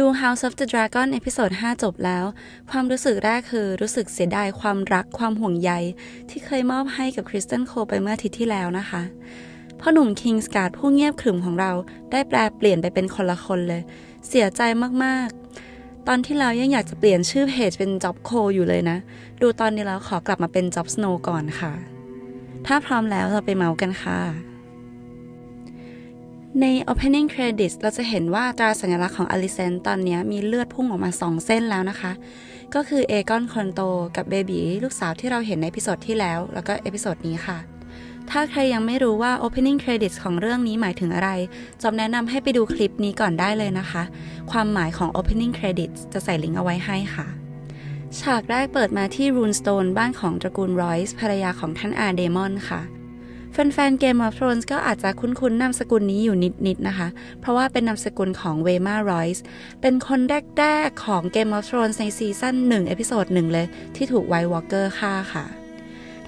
ดู House of the Dragon เอพิโซด5จบแล้ว ความรู้สึกแรกคือรู้สึกเสียดายความรักความห่วงใย ที่เคยมอบให้กับคริสตันโคไปเมื่ออาทิตย์ที่แล้วนะคะพ่อหนุ่มคิงสการ์ดผู้เงียบขรึมของเราได้แปลเปลี่ยนไปเป็นคนละคนเลย เสียใจมากๆ ตอนที่เรายังอยากจะเปลี่ยนชื่อเพจเป็น Job c o อยู่เลยนะ ดูตอนนี้แล้วขอกลับมาเป็น Job Snow ก่อนค่ะ ถ้าพร้อมแล้วเราไปเมาส์กันค่ะ ใน opening credits เราจะเห็นว่าตราสัญลักษณ์ของอลิเซนตอนนี้มีเลือดพุ่งออกมา 2 เส้นแล้วนะคะ ก็คือเอกอนคอนโตกับเบบีลูกสาวที่เราเห็นในเอพิโซดที่แล้ว แล้วก็เอพิโซดนี้ค่ะ ถ้าใครยังไม่รู้ว่า opening credits ของเรื่องนี้หมายถึงอะไร จอมแนะนำให้ไปดูคลิปนี้ก่อนได้เลยนะคะ ความหมายของ opening credits จะใส่ลิงก์เอาไว้ให้ค่ะฉากแรกเปิดมาที่รูนสโตนบ้านของตระกูลรอยส์ภรรยาของท่านอาเดมอนค่ะ แฟนๆ Game of Thrones ก็อาจจะคุ้นๆนามสกุลนี้อยู่นิดๆนะคะ เพราะว่าเป็นนามสกุลของเวมารอยส์เป็นคนแรกๆของ Game of Thrones ในซีซั่น1 เอพิโซด1 เลย ที่ถูกไวท์วอลเกอร์ฆ่าค่ะ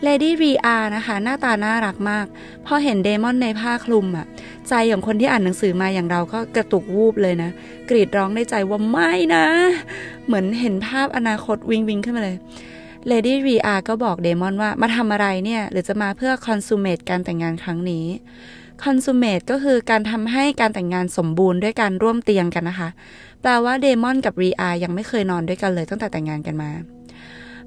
Lady r e a นะคะ หน้าตาน่ารักมาก พอเห็นเดมอนในผ้าคลุมอะใจของคนที่อ่านหนังสือมาอย่างเราก็กระตุกวูบเลยนะ กรีดร้องในใจว่าไม่นะ เหมือนเห็นภาพอนาคตวิงวิงขึ้นมาเลย เลดี้รีอาก็บอกเดมอนว่ามาทำอะไรเนี่ย หรือจะมาเพื่อคอนซูเมตการแต่งงานครั้งนี้คอนซูเมตก็คือการทำให้การแต่งงานสมบูรณ์ด้วยการร่วมเตียงกันนะคะ แปลว่าเดมอนกับรีอายังไม่เคยนอนด้วยกันเลยตั้งแต่แต่งงานกันมา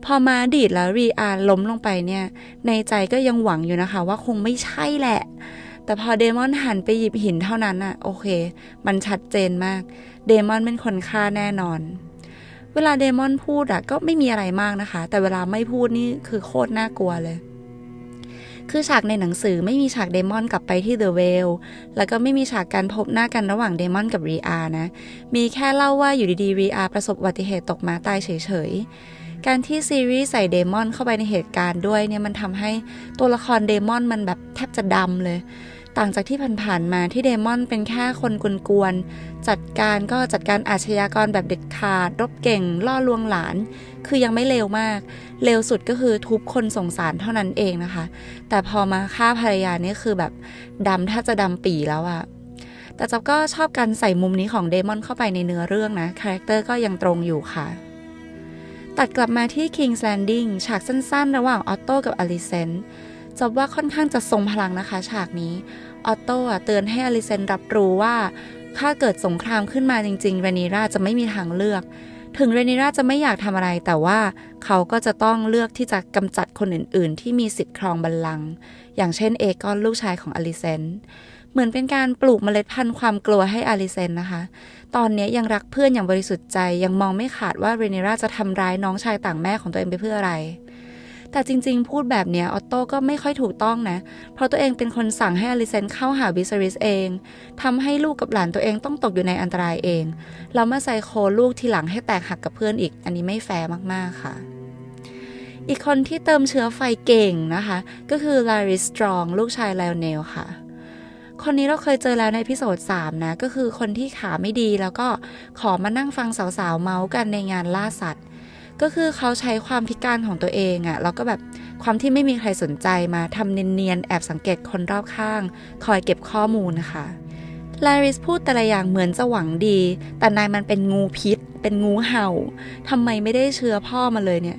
พอมาดีดแล้วรีอาล้มลงไปเนี่ย ในใจก็ยังหวังอยู่นะคะว่าคงไม่ใช่แหละ แต่พอเดมอนหันไปหยิบหินเท่านั้นอะโอเค มันชัดเจนมาก เดมอนเป็นคนฆ่าแน่นอน เวลาเดมอนพูดอะก็ไม่มีอะไรมากนะคะ แต่เวลาไม่พูดนี่คือโคตรน่ากลัวเลย คือฉากในหนังสือไม่มีฉากเดมอนกลับไปที่เดอะเวล แล้วก็ไม่มีฉากการพบหน้ากันระหว่างเดมอนกับรีอานะ มีแค่เล่าว่าอยู่ดีๆรีอาประสบอุบัติเหตุตกมาตายเฉยๆ การที่ซีรีส์ใส่เดมอนเข้าไปในเหตุการณ์ด้วยเนี่ยมันทำให้ตัวละครเดมอนมันแบบแทบจะดำเลย ต่างจากที่ผ่านๆมาที่เดมอนเป็นแค่คนกวนๆจัดการก็จัดการอาชญากรแบบเด็ดขาด รบเก่ง ล่อลวงหลาน คือยังไม่เลวมาก เลวสุดก็คือทุบคนสงสารเท่านั้นเองนะคะ แต่พอมาฆ่าภรรยานี่คือแบบดำถ้าจะดำปีแล้วอะแต่จ๊อบก็ชอบการใส่มุมนี้ของเดมอนเข้าไปในเนื้อเรื่องนะคาแรคเตอร์ก็ยังตรงอยู่ค่ะตัดกลับมาที่ King's Landing ฉากสั้นๆ ระหว่างออตโต้กับอลิเซน จบว่าค่อนข้างจะทรงพลังนะคะ ฉากนี้ออตโต้เตือนให้อลิเซนรับรู้ว่า ถ้าเกิดสงครามขึ้นมาจริงๆเรนิราจะไม่มีทางเลือก ถึงเรนิราจะไม่อยากทำอะไร แต่ว่าเขาก็จะต้องเลือกที่จะกำจัดคนอื่นๆ ที่มีสิทธิ์ครองบัลลังก์อย่างเช่นเอกอนลูกชายของอลิเซนเหมือนเป็นการปลูกเมล็ดพันธุ์ความกลัวให้อลิเซนนะคะ ตอนนี้ยังรักเพื่อนอย่างบริสุทธิ์ใจ ยังมองไม่ขาดว่าเรเนราจะทำร้ายน้องชายต่างแม่ของตัวเองไปเพื่ออะไร แต่จริงๆ พูดแบบนี้ออตโต้ก็ไม่ค่อยถูกต้องนะ เพราะตัวเองเป็นคนสั่งให้อลิเซนเข้าหาวิซาริสเองทำให้ลูกกับหลานตัวเองต้องตกอยู่ในอันตรายเองแล้วมาใส่โคลูกทีหลังให้แตกหักกับเพื่อนอีก อันนี้ไม่แฟร์มากๆค่ะอีกคนที่เติมเชื้อไฟเก่งนะคะ ก็คือลาริสตรองลูกชายไลโอเนลค่ะ คนนี้เราเคยเจอแล้วในพิโซด3นะ ก็คือคนที่ขาไม่ดีแล้วก็ขอมานั่งฟังสาวๆเมาส์กันในงานล่าสัตว์ ก็คือเขาใช้ความพิการของตัวเองอะแล้วก็แบบความที่ไม่มีใครสนใจมาทำเนียนๆแอบสังเกตคนรอบข้าง คอยเก็บข้อมูลนะคะลาริสพูดแต่ละอย่างเหมือนจะหวังดี แต่นายมันเป็นงูพิษ เป็นงูเห่าทำไมไม่ได้เชื้อพ่อมาเลยเนี่ย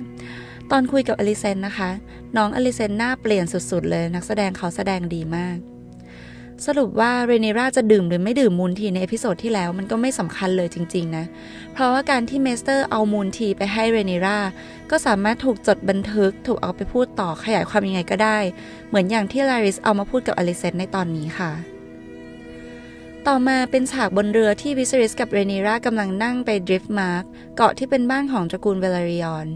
ตอนคุยกับอลิเซนนะคะ น้องอลิเซนหน้าเปลี่ยนสุดๆเลย นักแสดงเขาแสดงดีมาก สรุปว่าเรเนราจะดื่มหรือไม่ดื่มมูลทีในเอพิโซดที่แล้วมันก็ไม่สำคัญเลยจริงๆนะ เพราะว่าการที่เมสเตอร์เอามูลทีไปให้เรเนราก็สามารถถูกจดบันทึกถูกเอาไปพูดต่อขยายความยังไงก็ได้ เหมือนอย่างที่ลาริสเอามาพูดกับอลิเซนในตอนนี้ค่ะ ต่อมาเป็นฉากบนเรือที่วิสริสกับเรเนรากำลังนั่งไปดริฟต์มาร์กเกาะที่เป็นบ้านของตระกูลเวลาริออน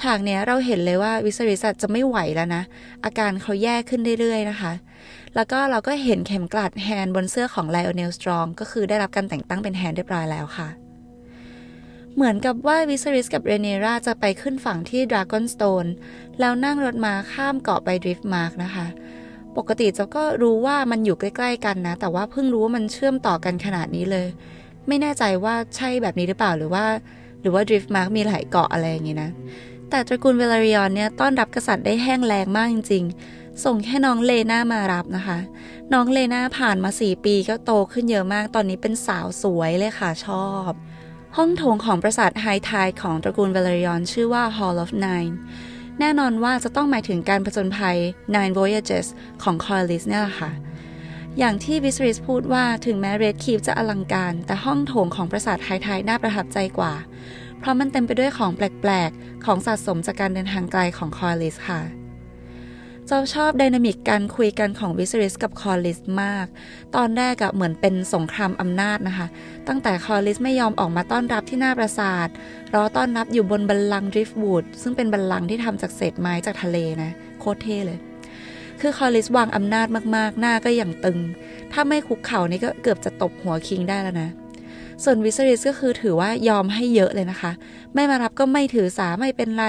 ฉากเนี้ยเราเห็นเลยว่าวิสริสจะไม่ไหวแล้วนะ อาการเขาแย่ขึ้นเรื่อยๆนะคะ แล้วก็เราก็เห็นเข็มกลัดแฮนบนเสื้อของไลโอเนลสตรองก็คือได้รับการแต่งตั้งเป็นแฮนเรียบร้อยแล้วค่ะ เหมือนกับว่าวิสริสกับเรเนราจะไปขึ้นฝั่งที่ดราก้อนสโตนแล้วนั่งรถมาข้ามเกาะไปดริฟต์มาร์กนะคะ ปกติเจ้าก็รู้ว่ามันอยู่ใกล้ๆกันนะ แต่ว่าเพิ่งรู้ว่ามันเชื่อมต่อกันขนาดนี้เลย ไม่แน่ใจว่าใช่แบบนี้หรือเปล่าหรือว่า หรือว่าดริฟต์มาร์กมีหลายเกาะอะไรอย่างงี้นะแต่ตระกูลเวลาริออนเนี่ยต้อนรับกษัตริย์ได้แห้งแรงมากจริงๆ ส่งแค่น้องเลน่ามารับนะคะ น้องเลน่าผ่านมา 4 ปีก็โตขึ้นเยอะมาก ตอนนี้เป็นสาวสวยเลยค่ะชอบ ห้องโถงของปราสาทไฮไทของตระกูลเวลริออนชื่อว่า Hall of Nine แน่นอนว่าจะต้องหมายถึงการผจญภัย Nine Voyages ของคอร์ลิสเนี่ยแหละค่ะ อย่างที่วิสริสพูดว่าถึงแม้เรดคีฟจะอลังการ แต่ห้องโถงของปราสาทไฮไทน่าประทับใจกว่า เพราะมันเต็มไปด้วยของแปลก ๆ ของสะสมจากการเดินทางไกลของคอร์ลิสค่ะ เจ้าชอบไดนามิกการคุยกันของวิสริสกับคอร์ลิสมาก ตอนแรกอะเหมือนเป็นสงครามอำนาจนะคะ ตั้งแต่คอร์ลิสไม่ยอมออกมาต้อนรับที่หน้าปราสาท รอต้อนรับอยู่บนบัลลังก์ดริฟต์วูดซึ่งเป็นบัลลังก์ที่ทำจากเศษไม้จากทะเลนะ โคตรเท่เลย คือคอร์ลิสวางอำนาจมากๆ หน้าก็อย่างตึง ถ้าไม่คุกเข่านี่ก็เกือบจะตบหัวคิงได้แล้วนะ ส่วนวิสริสก็คือถือว่ายอมให้เยอะเลยนะคะ ไม่มารับก็ไม่ถือสาไม่เป็นไร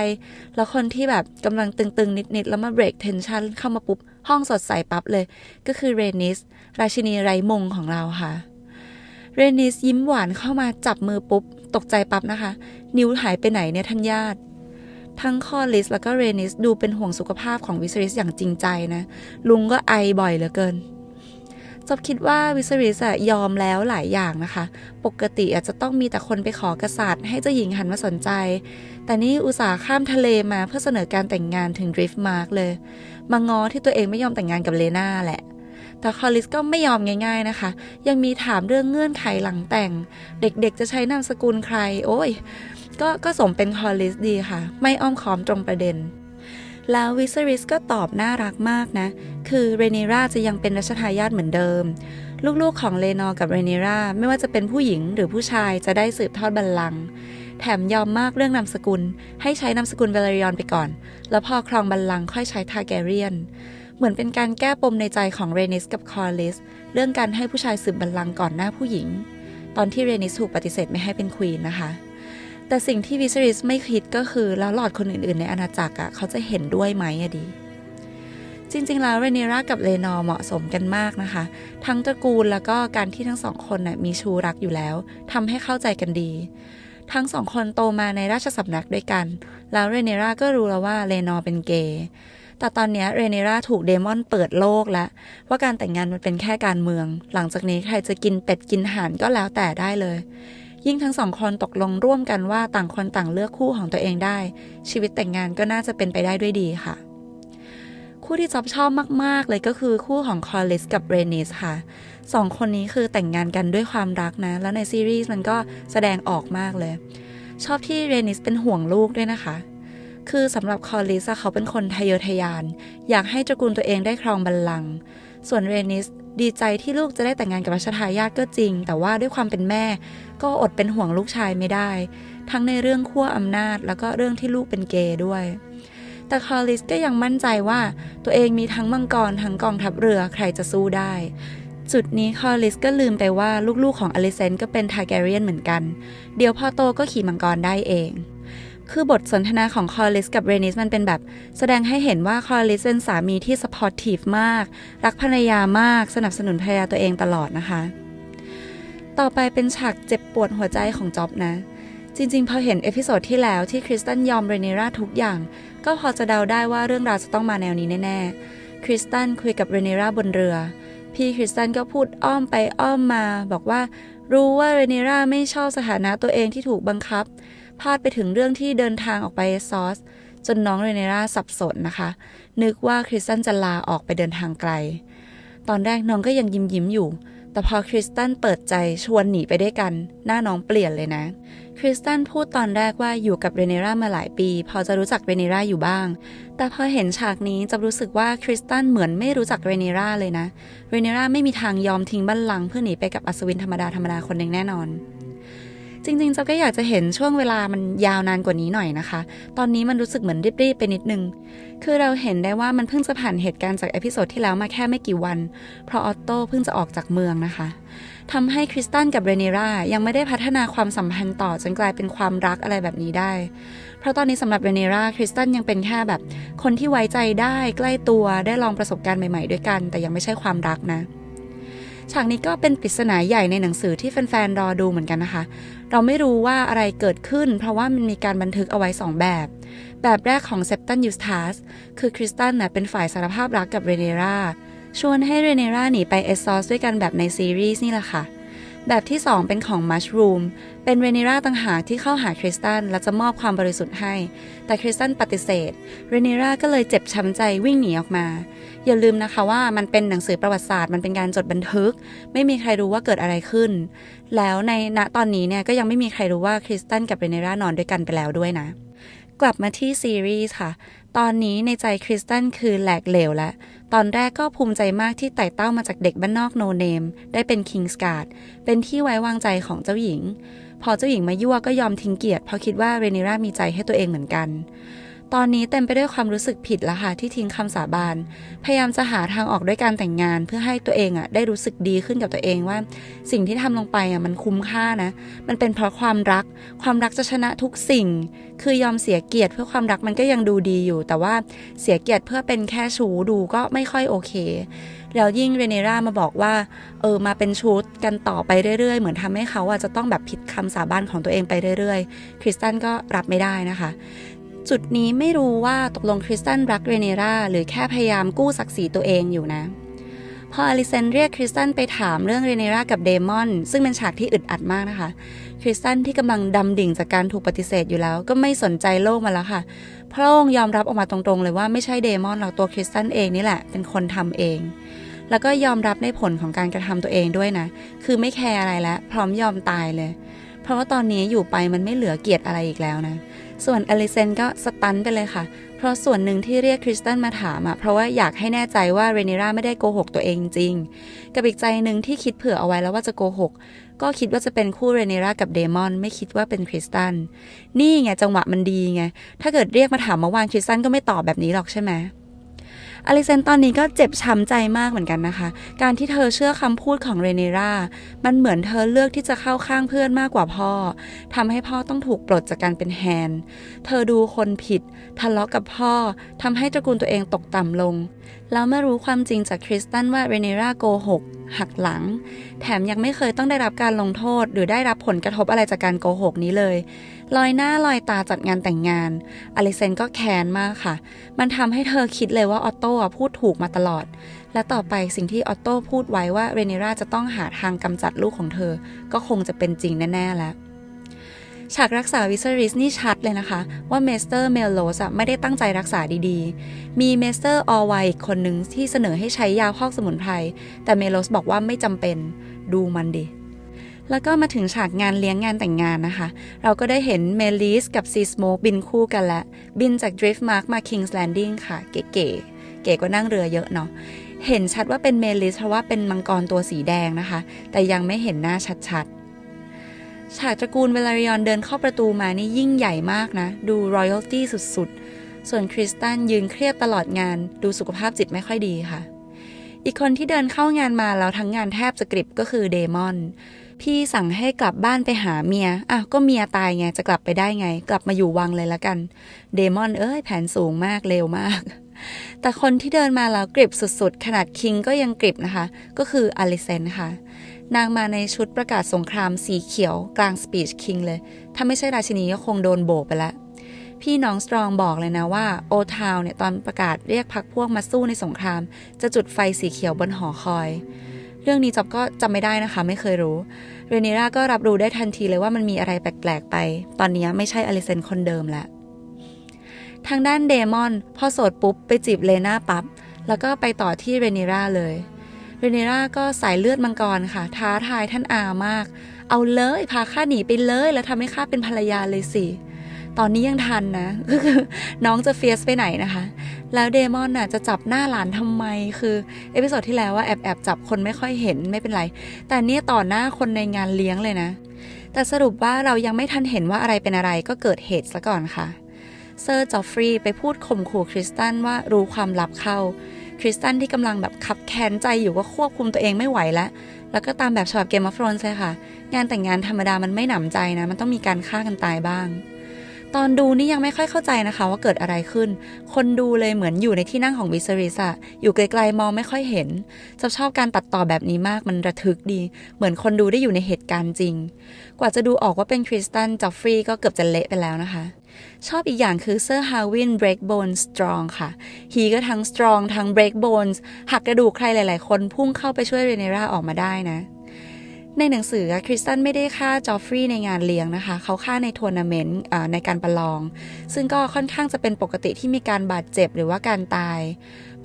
แล้วคนที่แบบกำลังตึง ๆ นิด ๆ แล้วมาเบรกเทนชันเข้ามาปุ๊บ ห้องสดใสปั๊บเลย ก็คือเรนิส ราชินีไร้มงของเราค่ะ เรนิสยิ้มหวานเข้ามาจับมือปุ๊บ ตกใจปั๊บนะคะ นิ้วหายไปไหนเนี่ยท่านญาติทั้งคอลิสแล้วก็เรนิสดูเป็นห่วงสุขภาพของวิสริสอย่างจริงใจนะ ลุงก็ไอบ่อยเหลือเกิน จบคิดว่าวิสริสอะยอมแล้วหลายอย่างนะคะ ปกติอาจจะต้องมีแต่คนไปขอกษัตริย์ ให้เจ้าหญิงหันมาสนใจ แต่นี่อุตส่าห์ข้ามทะเลมาเพื่อเสนอการแต่งงานถึงดริฟต์มาร์กเลย มางอที่ตัวเองไม่ยอมแต่งงานกับเลนาแหละแต่คอลิสก็ไม่ยอมง่ายๆนะคะ ยังมีถามเรื่องเงื่อนไขหลังแต่ง เด็กๆจะใช้นามสกุลใคร โอ้ย ก็ก็สมเป็นคอลิสดีค่ะ ไม่อ้อมค้อมตรงประเด็น แล้ววิสริสก็ตอบน่ารักมากนะ คือเรเนราจะยังเป็นรัชทายาทเหมือนเดิม ลูกๆของเลนอร์กับเรเนราไม่ว่าจะเป็นผู้หญิงหรือผู้ชายจะได้สืบทอดบัลลังก์แถมยอมมากเรื่องนามสกุล ให้ใช้นามสกุลเวลริออนไปก่อน แล้วพอครองบัลลังก์ค่อยใช้ทาแกเรียน เหมือนเป็นการแก้ปมในใจของเรนิสกับคอร์ลิสเรื่องการให้ผู้ชายสืบบัลลังก์ก่อนหน้าผู้หญิง ตอนที่เรนิสถูกปฏิเสธไม่ให้เป็นควีนนะคะ แต่สิ่งที่วิสริสไม่คิดก็คือแล้วหลอดคนอื่นๆ ในอาณาจักรอะเขาจะเห็นด้วยไหมอะดี จริงๆ แล้วเรเนรากับเลนอร์เหมาะสมกันมากนะคะ ทั้งตระกูลแล้วก็การที่ทั้งสองคนน่ะมีชูรักอยู่แล้วทำให้เข้าใจกันดี ทั้งสองคนโตมาในราชสำนักด้วยกัน แล้วเรเนราก็รู้แล้วว่าเลนอร์เป็นเกย์แต่ตอนนี้เรเนราถูกเดมอนเปิดโลกแล้ว ว่าการแต่งงานมันเป็นแค่การเมือง หลังจากนี้ใครจะกินเป็ดกินห่านก็แล้วแต่ได้เลย ยิ่งทั้งสองคนตกลงร่วมกันว่าต่างคนต่างเลือกคู่ของตัวเองได้ ชีวิตแต่งงานก็น่าจะเป็นไปได้ด้วยดีค่ะ คู่ที่จอบชอบมาก ๆ เลยก็คือคู่ของคอลิสกับเรนิสค่ะสองคนนี้คือแต่งงานกันด้วยความรักนะ แล้วในซีรีส์มันก็แสดงออกมากเลย ชอบที่เรนิสเป็นห่วงลูกด้วยนะคะ คือสำหรับคอลิสเขาเป็นคนทะเยอทะยาน อยากให้ตระกูลตัวเองได้ครองบัลลังก์ส่วนเรนิส ดีใจที่ลูกจะได้แต่งงานกับรัชทายาทก็จริง แต่ว่าด้วยความเป็นแม่ ก็อดเป็นห่วงลูกชายไม่ได้ ทั้งในเรื่องขั้วอำนาจ แล้วก็เรื่องที่ลูกเป็นเกย์ด้วย แต่คอลิสก็ยังมั่นใจว่าตัวเองมีทั้งมังกรทั้งกองทัพเรือใครจะสู้ได้ จุดนี้คอลิสก็ลืมไปว่าลูกๆของอลิเซนก็เป็นทาแกเรียนเหมือนกัน เดี๋ยวพอโตก็ขี่มังกรได้เอง คือบทสนทนาของคอลิสกับเรนิสมันเป็นแบบ แสดงให้เห็นว่าคอลิสเป็นสามีที่สปอร์ตทีฟมาก รักภรรยามาก สนับสนุนภรรยาตัวเองตลอดนะคะ ต่อไปเป็นฉากเจ็บปวดหัวใจของจ็อบนะ จริงๆ พอเห็นเอพิโซดที่แล้วที่คริสตันยอมเรเนราทุกอย่าง ก็พอจะเดาได้ว่าเรื่องราวจะต้องมาแนวนี้แน่ๆ คริสตันคุยกับเรเนราบนเรือพี่คริสตันก็พูดอ้อมไปอ้อมมา บอกว่า รู้ว่าเรเนราไม่ชอบสถานะตัวเองที่ถูกบังคับ พลาดไปถึงเรื่องที่เดินทางออกไปซอส จนน้องเรเนราสับสนนะคะ นึกว่าคริสตันจะลาออกไปเดินทางไกล ตอนแรกน้องก็ยังยิ้มยิ้มอยู่ แต่พอคริสตันเปิดใจชวนหนีไปได้วยกัน หน้าน้องเปลี่ยนเลยนะ คริสตันพูดตอนแรกว่าอยู่กับเรเนรามาหลายปี พอจะรู้จักเรเนราอยู่บ้าง แต่พอเห็นฉากนี้จะรู้สึกว่าคริสตันเหมือนไม่รู้จักเรเนราเลยนะ เรเนราไม่มีทางยอมทิ้งบัลลังก์เพื่อหนีไปกับอัศวินธรรมดาธรรมดาคนหนึ่งแน่นอน จริงๆเจ้าก็อยากจะเห็นช่วงเวลามันยาวนานกว่านี้หน่อยนะคะ ตอนนี้มันรู้สึกเหมือนรีบๆไปนิดนึง คือเราเห็นได้ว่ามันเพิ่งจะผ่านเหตุการณ์จากเอพิโซดที่แล้วมาแค่ไม่กี่วัน เพราะออตโต้เพิ่งจะออกจากเมืองนะคะทำให้คริสตันกับเรเนรายังไม่ได้พัฒนาความสัมพันธ์ต่อจนกลายเป็นความรักอะไรแบบนี้ได้ เพราะตอนนี้สำหรับเรเนราคริสตันยังเป็นแค่แบบ คนที่ไว้ใจได้ใกล้ตัวได้ลองประสบการณ์ใหม่ๆด้วยกัน แต่ยังไม่ใช่ความรักนะฉากนี้ก็เป็นปริศนาใหญ่ในหนังสือที่แฟนๆรอดูเหมือนกันนะคะ เราไม่รู้ว่าอะไรเกิดขึ้น เพราะว่ามันมีการบันทึกเอาไว้ 2 แบบ แบบแรกของเซปตันยูสตัสคือคริสตันน่ะเป็นฝ่ายสารภาพรักกับเรเนราชวนให้เรเนราหนีไปเอสซอสด้วยกันแบบในซีรีส์นี่แหละค่ะ แบบที่ 2 เป็นของมัชรูมเป็นเรนิราต่างหากที่เข้าหาคริสตันและจะมอบความบริสุทธิ์ให้ แต่คริสตันปฏิเสธเรนิราก็เลยเจ็บช้ำใจวิ่งหนีออกมา อย่าลืมนะคะว่ามันเป็นหนังสือประวัติศาสตร์มันเป็นการจดบันทึก ไม่มีใครรู้ว่าเกิดอะไรขึ้น แล้วในณตอนนี้เนี่ยก็ยังไม่มีใครรู้ว่าคริสตันกับเรเนรานอนด้วยกันไปแล้วด้วยนะ กลับมาที่ซีรีส์ค่ะ ตอนนี้ในใจคริสตันคือแหลกเหลวแล้ว ตอนแรกก็ภูมิใจมากที่ไต่เต้ามาจากเด็กบ้านนอกโนเนม ได้เป็นคิงส์การ์ดเป็นที่ไว้วางใจของเจ้าหญิง พอเจ้าหญิงมายั่วก็ยอมทิ้งเกียรติเพราะคิดว่าเรเนรามีใจให้ตัวเองเหมือนกัน ตอนนี้เต็มไปด้วยความรู้สึกผิดแล้วค่ะที่ทิ้งคำสาบาน พยายามจะหาทางออกด้วยการแต่งงาน เพื่อให้ตัวเองอะได้รู้สึกดีขึ้นกับตัวเองว่า สิ่งที่ทำลงไปอะมันคุ้มค่านะ มันเป็นเพราะความรัก ความรักจะชนะทุกสิ่ง คือยอมเสียเกียรติเพื่อความรักมันก็ยังดูดีอยู่ แต่ว่าเสียเกียรติเพื่อเป็นแค่ชูดูก็ไม่ค่อยโอเค แล้วยิ่งเรเนรามาบอกว่า เออมาเป็นชุดกันต่อไปเรื่อยๆ เหมือนทำให้เขาอะจะต้องแบบผิดคำสาบานของตัวเองไปเรื่อยๆ คริสตันก็รับไม่ได้นะคะ จุดนี้ไม่รู้ว่าตกลงคริสตันรักเรเนราหรือแค่พยายามกู้ศักดิ์ศรีตัวเองอยู่นะ พออลิเซนเรียกคริสตันไปถามเรื่องเรเนรากับเดมอน ซึ่งเป็นฉากที่อึดอัดมากนะคะ คริสตันที่กำลังดำดิ่งจากการถูกปฏิเสธอยู่แล้ว ก็ไม่สนใจโลกมาแล้วค่ะ พระองค์ยอมรับออกมาตรงๆ เลยว่าไม่ใช่เดมอนหรอกตัวคริสตันเองนี่แหละเป็นคนทำเองแล้วก็ยอมรับในผลของการกระทำตัวเองด้วยนะ คือไม่แคร์อะไรแล้ว พร้อมยอมตายเลย เพราะว่าตอนนี้อยู่ไปมันไม่เหลือเกียรติอะไรอีกแล้วนะ ส่วนอลิเซนก็สตันไปเลยค่ะ เพราะส่วนหนึ่งที่เรียกคริสตันมาถามอะเพราะว่าอยากให้แน่ใจว่าเรเนราไม่ได้โกหกตัวเองจริง กับอีกใจหนึ่งที่คิดเผื่อเอาไว้แล้วว่าจะโกหก ก็คิดว่าจะเป็นคู่เรเนรากับเดมอน ไม่คิดว่าเป็นคริสตัน นี่ไงจังหวะมันดีไง ถ้าเกิดเรียกมาถามเมื่อวานคริสตันก็ไม่ตอบแบบนี้หรอกใช่ไหม อลิเซนตอนนี้ก็เจ็บช้ำใจมากเหมือนกันนะคะ การที่เธอเชื่อคำพูดของเรเนรา มันเหมือนเธอเลือกที่จะเข้าข้างเพื่อนมากกว่าพ่อทำให้พ่อต้องถูกปลดจากการเป็นแฮน เธอดูคนผิด ทะเลาะกับพ่อทำให้ตระกูลตัวเองตกต่ำลง แล้วเมื่อรู้ความจริงจากคริสตันว่าเรเนราโกหกหักหลัง แถมยังไม่เคยต้องได้รับการลงโทษ หรือได้รับผลกระทบอะไรจากการโกหกนี้เลย ลอยหน้าลอยตาจัดงานแต่งงาน อลิเซนก็แค้นมากค่ะ มันทำให้เธอคิดเลยว่าออตโต้พูดถูกมาตลอด และต่อไปสิ่งที่ออตโต้พูดไว้ว่าเรเนราจะต้องหาทางกำจัดลูกของเธอ ก็คงจะเป็นจริงแน่ ๆ แล้วฉากรักษาวิสริสนี่ชัดเลยนะคะ ว่าเมสเตอร์เมลโลสไม่ได้ตั้งใจรักษาดีๆ มีเมสเตอร์ออไวอีกคนหนึ่งที่เสนอให้ใช้ยาพอกสมุนไพร แต่เมลโลสบอกว่าไม่จำเป็น ดูมันดิ แล้วก็มาถึงฉากงานเลี้ยงงานแต่งงานนะคะ เราก็ได้เห็นเมลิสกับซีสโมกบินคู่กันล้วบินจากดริฟต์มาร์กมาคิงส์แลนดิ้งค่ะ เก๋ๆ เก๋กว่านั่งเรือเยอะเนาะ เห็นชัดว่าเป็นเมลิสเพราะว่าเป็นมังกรตัวสีแดงนะคะ แต่ยังไม่เห็นหน้าชัดๆ ฉากตระกูลเวลาริออนเดินเข้าประตูมานี่ยิ่งใหญ่มากนะ ดูรอยัลตี้สุดๆ ส่วนคริสตันยืนเครียดตลอดงาน ดูสุขภาพจิตไม่ค่อยดีค่ะ อีกคนที่เดินเข้างานมาแล้วทั้งงานแทบจะกริบก็คือเดมอน พี่สั่งให้กลับบ้านไปหาเมียอะก็เมียตายไงจะกลับไปได้ไง กลับมาอยู่วังเลยละกัน เดมอนเอ้ยแผนสูงมากเร็วมาก แต่คนที่เดินมาแล้วกริบสุดๆ ขนาดคิงก็ยังกริบนะคะ ก็คืออลิเซนค่ะ นางมาในชุดประกาศสงครามสีเขียวกลางสปีชคิงเลย ถ้าไม่ใช่ราชินีก็คงโดนโบไปแล้วพี่น้องสตรองบอกเลยนะว่าโอทาวเนี่ยตอนประกาศเรียกพักพวกมาสู้ในสงคราม จะจุดไฟสีเขียวบนหอคอย รื่องนี้จอบก็จำไม่ได้นะคะ ไม่เคยรู้ เรเนราก็รับรู้ได้ทันทีเลยว่ามันมีอะไรแปลกๆไป ตอนนี้ไม่ใช่อลิเซนคนเดิมแล้วทางด้านเดมอนพอโสดปุ๊บไปจีบเลนาปับ๊บแล้วก็ไปต่อที่เรเนราเลยเรเนราก็สายเลือดมังกรค่ะ ท้าทายท่านอามาก เอาเลยพาข้าหนีไปเลย แล้วทำให้ข้าเป็นภรรยาเลยสิตอนนี้ยังทันนะก็คือน้องจะเฟียสไปไหนนะคะ แล้วเดมอนน่ะจะจับหน้าหลานทำไม คือเอพิโซดที่แล้วว่าแอบแอบจับคนไม่ค่อยเห็นไม่เป็นไร แต่เนี่ยต่อหน้าคนในงานเลี้ยงเลยนะ แต่สรุปว่าเรายังไม่ทันเห็นว่าอะไรเป็นอะไรก็เกิดเหตุซะก่อนค่ะ เซอร์จอฟฟรีย์ไปพูดข่มขู่คริสตันว่ารู้ความลับเข้า คริสตันที่กำลังแบบขับแค้นใจอยู่ก็ควบคุมตัวเองไม่ไหวแล้ว แล้วก็ตามแบบฉบับเกมออฟโรนเลยค่ะ งานแต่งงานธรรมดามันไม่หนำใจนะ มันต้องมีการฆ่ากันตายบ้าง ตอนดูนี่ยังไม่ค่อยเข้าใจนะคะว่าเกิดอะไรขึ้น คนดูเลยเหมือนอยู่ในที่นั่งของวิสริสอะอยู่ไกลๆมองไม่ค่อยเห็นจะชอบการตัดต่อแบบนี้มากมันระทึกดี เหมือนคนดูได้อยู่ในเหตุการณ์จริง กว่าจะดูออกว่าเป็นคริสตันจอฟฟรีก็เกือบจะเละไปแล้วนะคะ ชอบอีกอย่างคือเซอร์ฮาวินเบรกโบนสตรองค่ะฮีก็ทั้งสตรองทั้งเบรกโบนหักกระดูกใครหลาย ๆ คนพุ่งเข้าไปช่วยเรเนราออกมาได้นะ ในหนังสือคริสตันไม่ได้ฆ่าจอฟฟรีย์ในงานเลี้ยงนะคะ เขาฆ่าในทัวร์นาเมนต์ในการประลอง ซึ่งก็ค่อนข้างจะเป็นปกติที่มีการบาดเจ็บหรือว่าการตาย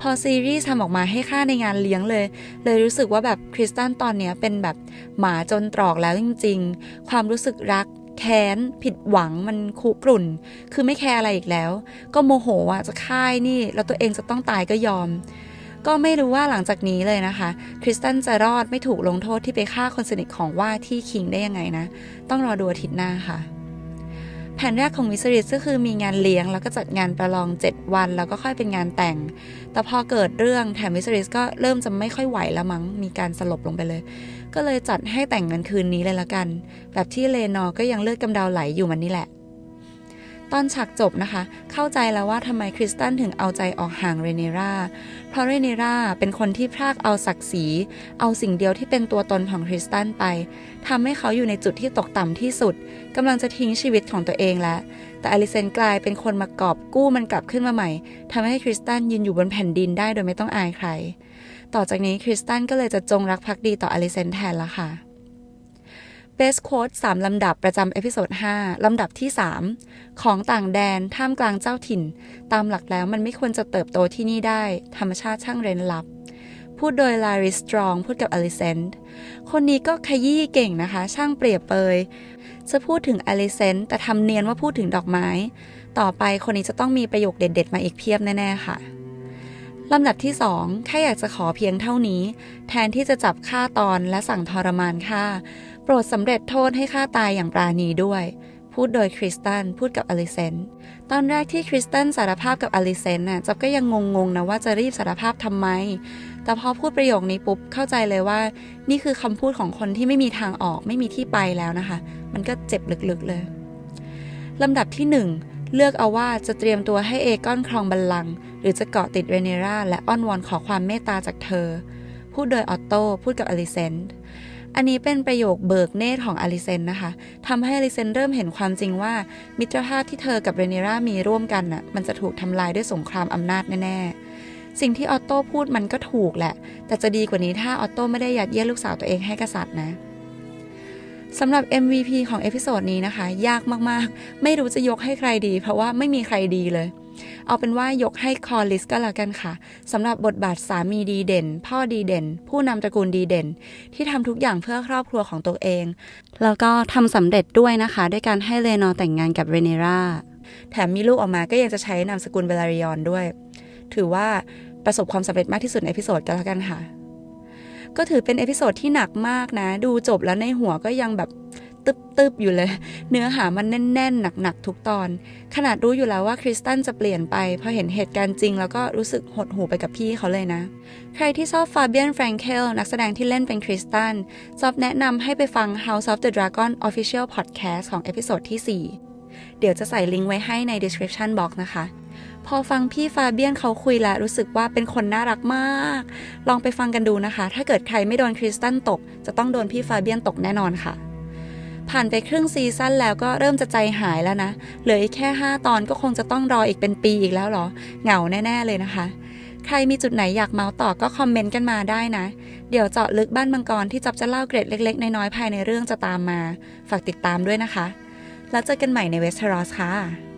พอซีรีส์ทำออกมาให้ฆ่าในงานเลี้ยงเลย เลยรู้สึกว่าแบบคริสตันตอนนี้เป็นแบบหมาจนตรอกแล้วจริง ๆ ความรู้สึกรักแค้นผิดหวังมันคุกรุ่น คือไม่แคร์อะไรอีกแล้ว ก็โมโหอะจะฆ่านี่ แล้วตัวเองจะต้องตายก็ยอม ก็ไม่รู้ว่าหลังจากนี้เลยนะคะ คริสตันจะรอดไม่ถูกลงโทษที่ไปฆ่าคนสนิทของว่าที่คิงได้ยังไงนะ ต้องรอดูอาทิตย์หน้าค่ะ แผนแรกของมิสซิริสก็คือมีงานเลี้ยงแล้วก็จัดงานประลอง 7 วัน แล้วก็ค่อยเป็นงานแต่ง แต่พอเกิดเรื่องแถมมิสซิริสก็เริ่มจะไม่ค่อยไหวแล้วมั้ง มีการสลบลงไปเลย ก็เลยจัดให้แต่งกันคืนนี้เลยละกัน แบบที่เลนอก็ยังเลือดกำเดาไหลอยู่มันนี่แหละ ตอนฉากจบนะคะ เข้าใจแล้วว่าทำไมคริสตันถึงเอาใจออกห่างเรเนราเพราะเรเนราเป็นคนที่พรากเอาศักดิ์ศรีเอาสิ่งเดียวที่เป็นตัวตนของคริสตันไปทำให้เขาอยู่ในจุดที่ตกต่ำที่สุดกำลังจะทิ้งชีวิตของตัวเองแล้วแต่อลิเซนกลายเป็นคนมากอบกู้มันกลับขึ้นมาใหม่ทำให้คริสตันยืนอยู่บนแผ่นดินได้โดยไม่ต้องอายใคร ต่อจากนี้คริสตันก็เลยจะจงรักภักดีต่ออลิเซนแทนละค่ะ Best Quote 3ลำดับประจำเอพิโซด5ลำดับที่ 3 ของต่างแดนท่ามกลางเจ้าถิ่น ตามหลักแล้วมันไม่ควรจะเติบโตที่นี่ได้ ธรรมชาติช่างเร้นลับ พูดโดยลาริสตรองพูดกับอลิเซนต์คนนี้ก็ขยี้เก่งนะคะ ช่างเปรียบเปย จะพูดถึงอลิเซนต์แต่ทำเนียนว่าพูดถึงดอกไม้ ต่อไปคนนี้จะต้องมีประโยคเด็ด ๆ มาอีกเพียบแน่ๆค่ะลำดับที่สองแค่อยากจะขอเพียงเท่านี้ แทนที่จะจับฆ่าตอนและสั่งทรมานฆ่า โปรดสำเร็จโทษให้ฆ่าตายอย่างปราณีด้วย พูดโดยคริสตันพูดกับอลิเซนตอนแรกที่คริสตันสารภาพกับอลิเซนน่ะจับก็ยังงงๆนะว่าจะรีบสารภาพทำไม แต่พอพูดประโยคนี้ปุ๊บเข้าใจเลยว่า นี่คือคำพูดของคนที่ไม่มีทางออกไม่มีที่ไปแล้วนะคะ มันก็เจ็บลึกๆเลยลำดับที่หนึ่งเลือกเอาว่าจะเตรียมตัวให้เอกอนครองบัลลังก์หรือจะเกาะติดเรเนราและอ้อนวอนขอความเมตตาจากเธอ พูดโดยออตโต้พูดกับอลิเซนต์ อันนี้เป็นประโยคเบิกเนตรของอลิเซนนะคะทำให้อลิเซนเริ่มเห็นความจริงว่า มิตรภาพที่เธอกับเรเนรามีร่วมกันน่ะมันจะถูกทำลายด้วยสงครามอำนาจแน่ๆ สิ่งที่ออตโต้พูดมันก็ถูกแหละ แต่จะดีกว่านี้ถ้าออตโต้ไม่ได้ยัดเยียดลูกสาวตัวเองให้กษัตริย์นะสำหรับ MVP ของเอพิโซดนี้นะคะ ยากมากๆ ไม่รู้จะยกให้ใครดี เพราะว่าไม่มีใครดีเลย เอาเป็นว่ายกให้คอลิสก็แล้วกันค่ะสำหรับบทบาทสามีดีเด่น พ่อดีเด่น ผู้นำตระกูลดีเด่น ที่ทำทุกอย่างเพื่อครอบครัวของตัวเอง แล้วก็ทำสำเร็จด้วยนะคะ ด้วยการให้เลนอแต่งงานกับเรเนราแถมมีลูกออกมาก็ยังจะใช้นามสกุลเบลาริออนด้วย ถือว่าประสบความสำเร็จมากที่สุดในอพิโซดกันแล้วกันค่ะ ก็ถือเป็นเอพิโซดที่หนักมากนะ ดูจบแล้วในหัวก็ยังแบบ ตึบๆอยู่เลย เนื้อหามันแน่นๆ หนักๆ ทุกตอน ขนาดรู้อยู่แล้วว่าคริสตันจะเปลี่ยนไปพอเห็นเหตุการณ์จริง แล้วก็รู้สึกหดหูไปกับพี่เขาเลยนะ ใครที่ชอบฟาเบียนแฟรงเคลนักแสดงที่เล่นเป็นคริสตันจอบแนะนำให้ไปฟัง House of the Dragon Official Podcast ของเอพิโซดที่ 4 เดี๋ยวจะใส่ลิงก์ไว้ให้ใน description box นะคะพอฟังพี่ฟาเบียนเขาคุยแล้วรู้สึกว่าเป็นคนน่ารักมาก ลองไปฟังกันดูนะคะ ถ้าเกิดใครไม่โดนคริสตันตก จะต้องโดนพี่ฟาเบียนตกแน่นอนค่ะ ผ่านไปครึ่งซีซั่นแล้วก็เริ่มจะใจหายแล้วนะ เหลืออีกแค่ 5 ตอนก็คงจะต้องรออีกเป็นปีอีกแล้วเหรอ เหงาแน่ ๆ เลยนะคะ ใครมีจุดไหนอยากเมาส์ต่อก็คอมเมนต์กันมาได้นะ เดี๋ยวเจาะลึกบ้านมังกรที่จับจะเล่าเกร็ดเล็ก ๆ น้อยๆภายในเรื่องจะตามมา ฝากติดตามด้วยนะคะ แล้วเจอกันใหม่ในเวสเทอรอสค่ะ